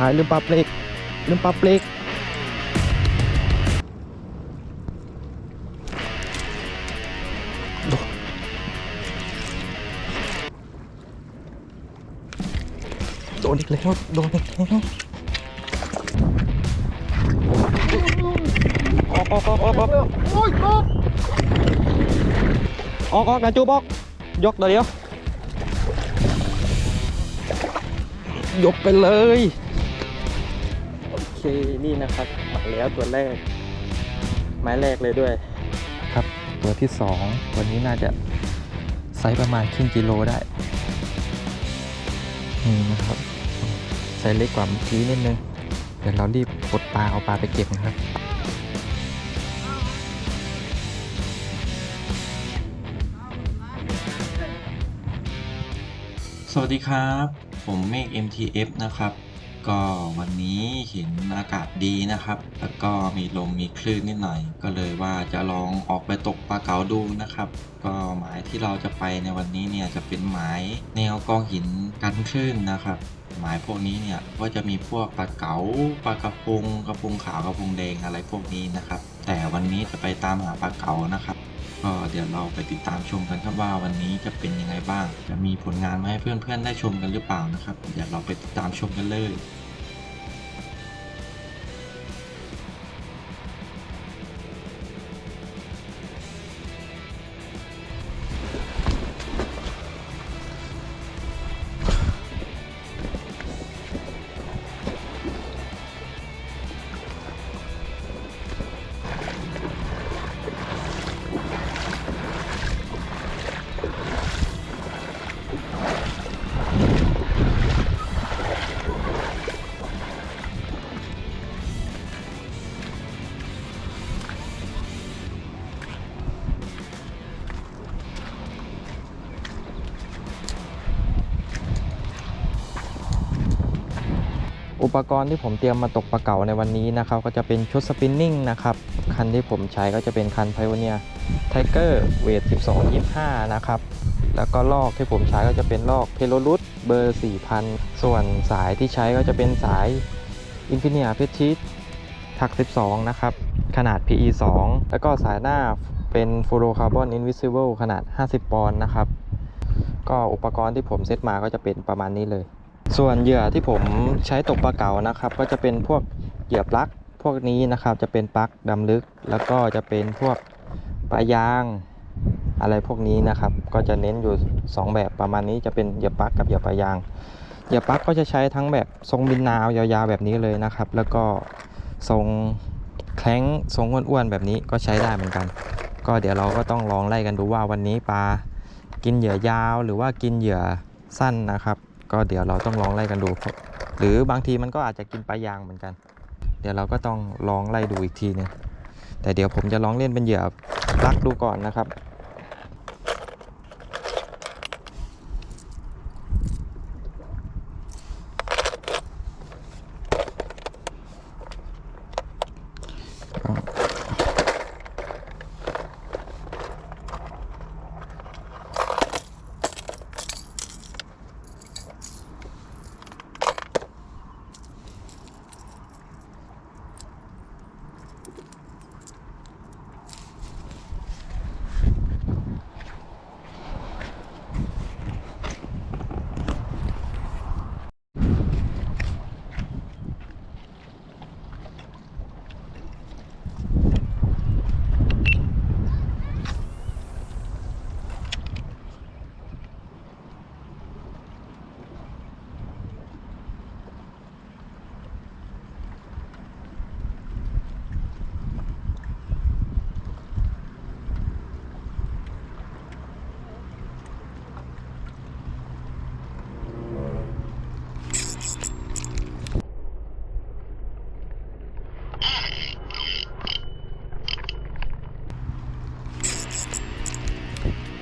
ชิบหายลืมปรับเบรกลืมปรับเบรกโดนอีกแล้ว โดนอีกแล้วออกออกออกออกออกออกออกนะจูบออกยกเดี๋ยว ยกไปเลย เคนี่นะครับมาแล้วตัวแรก ไม้แรกเลยด้วย ครับตัวที่สองตัวนี้น่าจะไซส์ประมาณครึ่งกิโลได้นี่นะครับไซส์เล็กกว่าเมื่อกี้นิดนึง เดี๋ยวเรารีบกดปลาเอาปลาไปเก็บนะครับสวัสดีครับ ผมเมฆ MTF นะครับ ก็วันนี้เห็นอากาศดีนะครับ แล้วก็มีลมมีคลื่นนิดหน่อย ก็เลยว่าจะลองออกไปตกปลาเก๋าดูนะครับ ก็หมายที่เราจะไปในวันนี้เนี่ยจะเป็นหมายแนวกองหินกันคลื่นนะครับ หมายพวกนี้เนี่ยก็จะมีพวกปลาเก๋าปลากระพงกระพงขาวกระพงแดงอะไรพวกนี้นะครับ แต่วันนี้จะไปตามหาปลาเก๋านะครับ ก็เดี๋ยวเราไปติดตามชมกันครับว่าวันนี้จะเป็นยังไงบ้าง จะมีผลงานมาให้เพื่อนๆได้ชมกันหรือเปล่านะครับ เดี๋ยวเราไปติดตามชมกันเลย อุปกรณ์ที่ผมเตรียมมาตกปลาเก๋าในวันนี้นะครับก็จะเป็นชุดสปินนิ่งนะครับ คันที่ผมใช้ก็จะเป็นคัน Pioneer Tiger เวท 12-25 นะครับ แล้วก็ลอกที่ผมใช้ก็จะเป็นลอกเพโลรุตเบอร์ 4000 ส่วนสายที่ใช้ก็จะเป็นสาย Infinia p e t i t ถัก 12 นะครับ ขนาด PE 2 แล้วก็สายหน้าเป็น Fluorocarbon Invisible ขนาด 50 ปอนด์นะครับ ก็อุปกรณ์ที่ผมเซตมาก็จะเป็นประมาณนี้เลย ส่วนเหยื่อที่ผมใช้ตกปลาเก๋านะครับ ก็จะเป็นพวกเหยื่อปลั๊กพวกนี้นะครับจะเป็นปลั๊กดำลึก แล้วก็จะเป็นพวกปลายางอะไรพวกนี้นะครับ ก็จะเน้นอยู่ 2 แบบประมาณนี้จะเป็นเหยื่อปลั๊กกับเหยื่อปลายางเหยื่อปลั๊กก็จะใช้ทั้งแบบทรงบินนาวยาวๆแบบนี้เลยนะครับ แล้วก็ทรงแคล้งทรงอ้วนๆแบบนี้ก็ใช้ได้เหมือนกัน ก็เดี๋ยวเราก็ต้องลองไล่กันดูว่าวันนี้ปลากินเหยื่อยาวหรือว่ากินเหยื่อสั้นนะครับ ก็เดี๋ยวเราต้องลองไล่กันดู หรือบางทีมันก็อาจจะกินปลายางเหมือนกัน เดี๋ยวเราก็ต้องลองไล่ดูอีกทีนึงแต่เดี๋ยวผมจะลองเล่นเป็นเหยื่อปลักดูก่อนนะครับ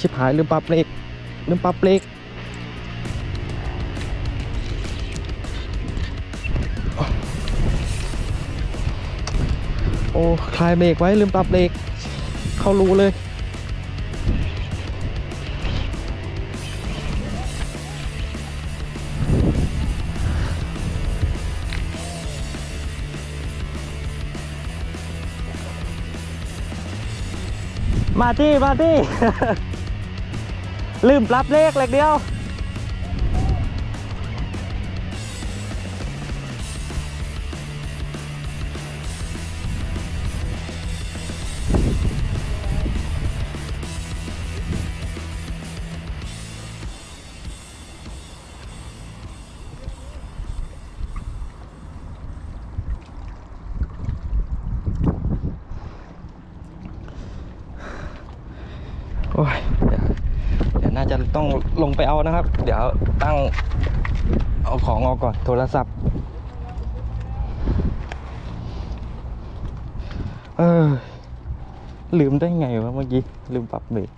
ชิบหายลืมปรับเบรกลืมปรับเบรกโอ้คลายเบรกไว้ลืมปรับเบรกเข้ารูเลยมาที่มาที่ ลืมปรับเลขเล็กเดียว งไปเอานะครับ เดี๋ยวตั้งเอาของออกก่อนโทรศัพท์เออลืมได้ไงวะเมื่อกี้ลืมปรับเบรก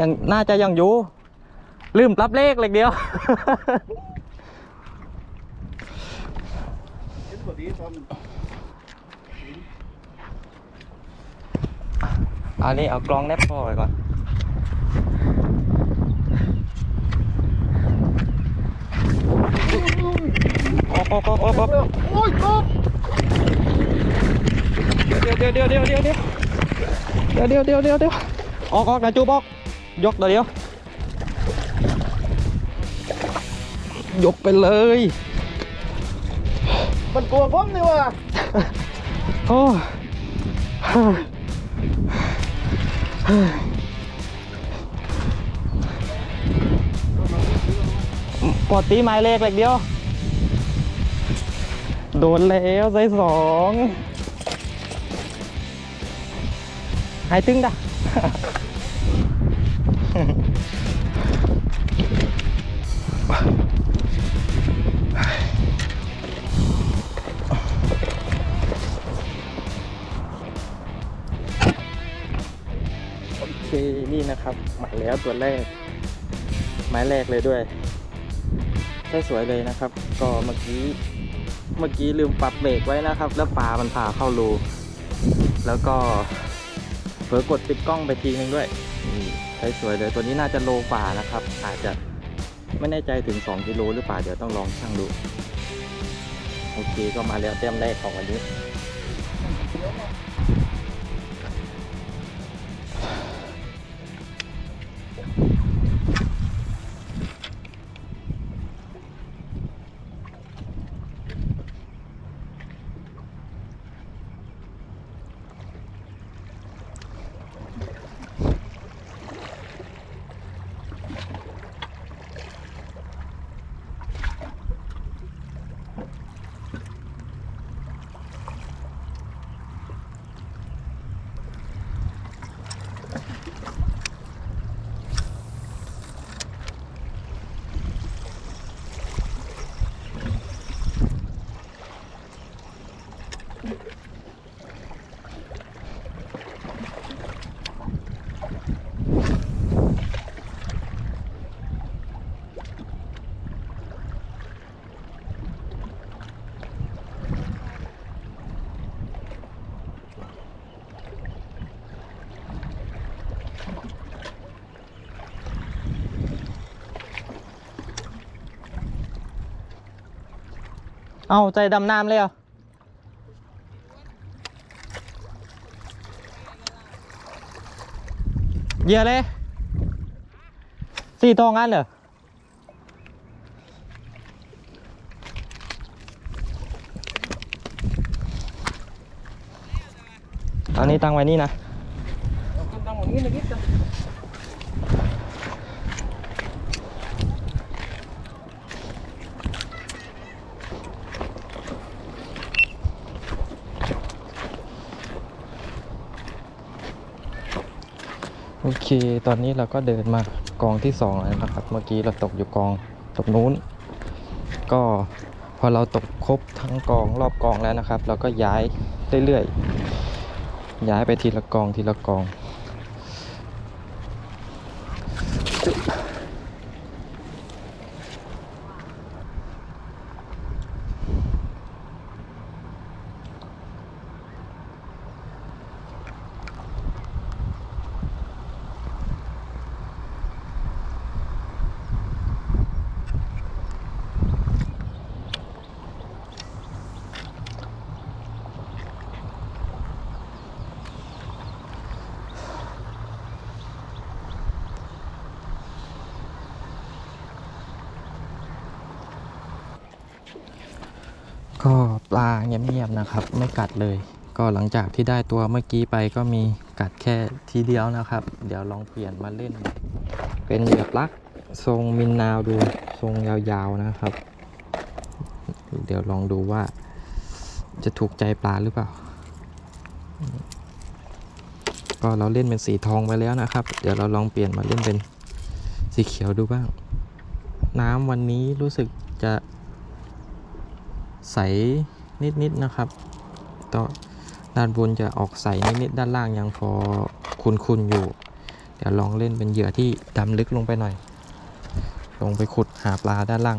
ยังน่าจะยังอยู่ ลืมรับเลขเล็กเดียวอันนี้เอากล้องแนบพ่อไปก่อนโอ้โอ้โอ้โอ้โอ้โอ้ยกเดี๋ยวเดี๋ยวเดี๋ยวเดี๋ยวเดี๋ยวเดี๋ยวเดี๋ยวเดี๋ยวเดี๋ยวเดี๋ยวเดี๋ยวออกออกนะจูบออก ยกเดี๋ยวเดี๋ยว ยกไปเลย มันกลัวผมนี่ว่ะโอ้ปอดตีไม้เล็กเล็กเดียว โดนแล้วใส่สองหายตึงด่ะ มาแล้วตัวแรก ไม้แรกเลยด้วยใช่สวยเลยนะครับ ก็เมื่อกี้เมื่อกี้ลืมปรับเบรกไว้นะครับ แล้วปลามันผ่าเข้ารูแล้วก็เผลอกดปิดกล้องไปทีนึงด้วยใช้สวยเลยตัวนี้น่าจะโลกว่านะครับ อาจจะไม่แน่ใจถึง 2กิโลหรือเปล่าเดี๋ยวต้องลองชั่งดู โอเคก็มาแล้วเต็มแรกของวันนี้ เอาใจดำน้ำเลยเหรอเยื่อเลยสี่ทองอันเหรออันนี้ตั้งไว้นี่นะตั้งอย่างนี้นะคิดจ้ะ โอ เค ตอนนี้เราก็เดินมากองที่สองแล้วนะครับ เมื่อกี้เราตกอยู่กองตกนู้น ก็พอเราตกครบทั้งกองรอบกองแล้วนะครับ เราก็ย้ายเรื่อยๆย้ายไปทีละกองทีละกอง ก็ปลาเงียบๆนะครับ ไม่กัดเลย ก็หลังจากที่ได้ตัวเมื่อกี้ไปก็มีกัดแค่ทีเดียวนะครับ เดี๋ยวลองเปลี่ยนมาเล่น เป็นเหยือปลักทรงมินนาวดูทรงยาวๆนะครับ เดี๋ยวลองดูว่า จะถูกใจปลาหรือเปล่า ก็เราเล่นเป็นสีทองไปแล้วนะครับ เดี๋ยวเราลองเปลี่ยนมาเล่นเป็นสีเขียวดูบ้าง น้ำวันนี้รู้สึกจะ ใสนิดๆนะครับต่อด้านบนจะออกใสนิดๆด้านล่างยังพอคุนๆอยู่ เดี๋ยวลองเล่นเป็นเหยื่อที่ดำลึกลงไปหน่อย ลงไปขุดหาปลาด้านล่าง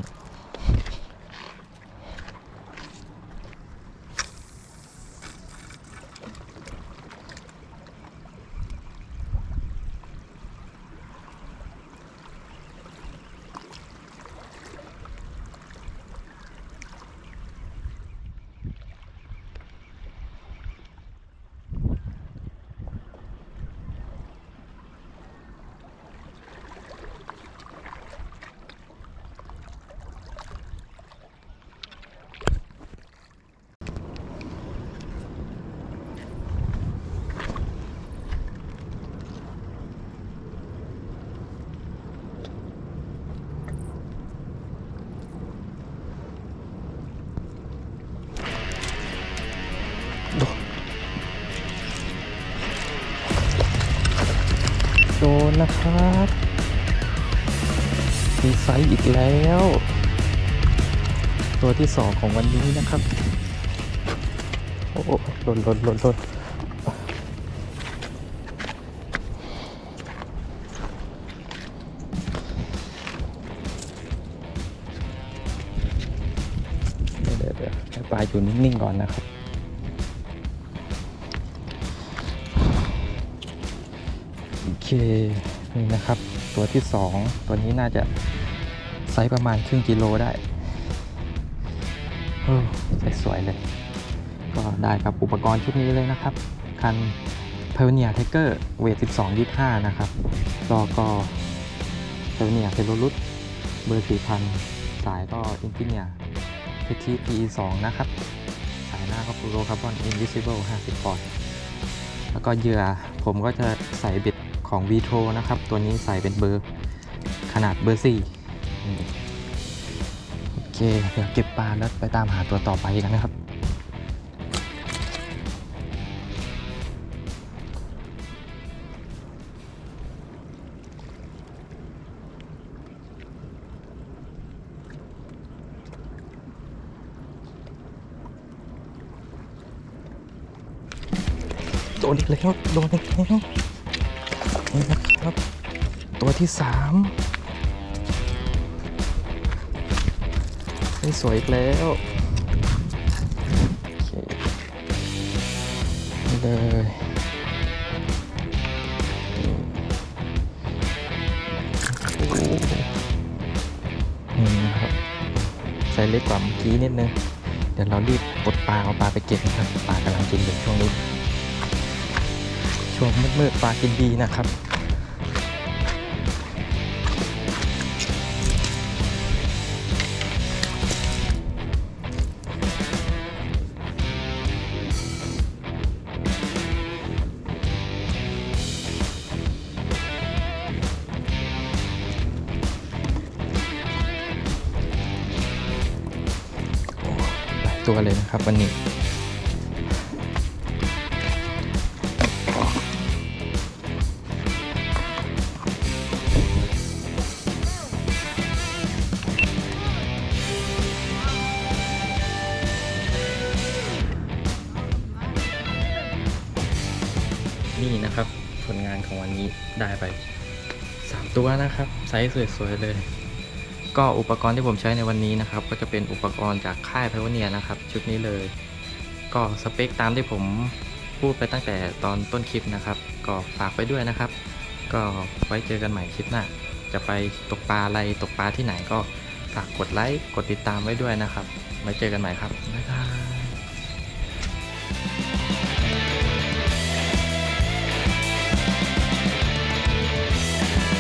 นะครับมีไซส์อีกแล้ว ตัวที่สองของวันนี้นะครับ โอ้โหหล่นหล่นหล่นหล่นเดี๋ยวเดี๋ยวให้ปลาอยู่นิ่งๆก่อนนะครับโอเค นี่นะครับ ตัวที่สองตัวนี้น่าจะไซส์ประมาณครึ่งกิโลได้โอ้ใส่สวยเลย ก็ได้กับอุปกรณ์ชุดนี้เลยนะครับ คัน p i o n e e r Tiger เวท 12 25 นะครับก็ก็ p i o n e e r เทโลรุตเบอร์ 4,000 สายก็ Infinia PT PE 2นะครับ สายหน้าก็ Fluoro Carbon Invisible 50ปอนด์แล้วก็เหยื่อผมก็จะใส่เบ็ด ของ v t r o นะครับ ตัวนี้ใส่เป็นเบอร์ขนาดเบอร์4อืมโอเค เดี๋ยวเก็บปลาแล้วไปตามหาตัวต่อไปกันนะครับ โดนอีกแล้วโดนอีกแล้ว นี่นะครับ ตัวที่สามสวยอีกแล้วเคนี่เลยโอ้โหนี่นะครับไซส์เล็กกว่าเมื่อกี้นิดนึง เดี๋ยวเรารีบปลดปลาเอาปลาไปเก็บนะครับ ปลากำลังกินอยู่ช่วงนี้ ช่วงมืดๆปลากินดีนะครับตัวเลยนะครับวันนี้ ตัวนะครับไซส์สวยๆเลย ก็อุปกรณ์ที่ผมใช้ในวันนี้นะครับ ก็จะเป็นอุปกรณ์จากค่ายไพวเนียนะครับ ชุดนี้เลย ก็สเปคตามที่ผมพูดไปตั้งแต่ตอนต้นคลิปนะครับ ก็ฝากไปด้วยนะครับ ก็ไว้เจอกันใหม่คลิปหน้าจะไปตกปลาอะไรตกปลาที่ไหนก็ฝากกดไลค์กดติดตามไว้ด้วยนะครับไว้เจอกันใหม่ครับบ๊ายบาย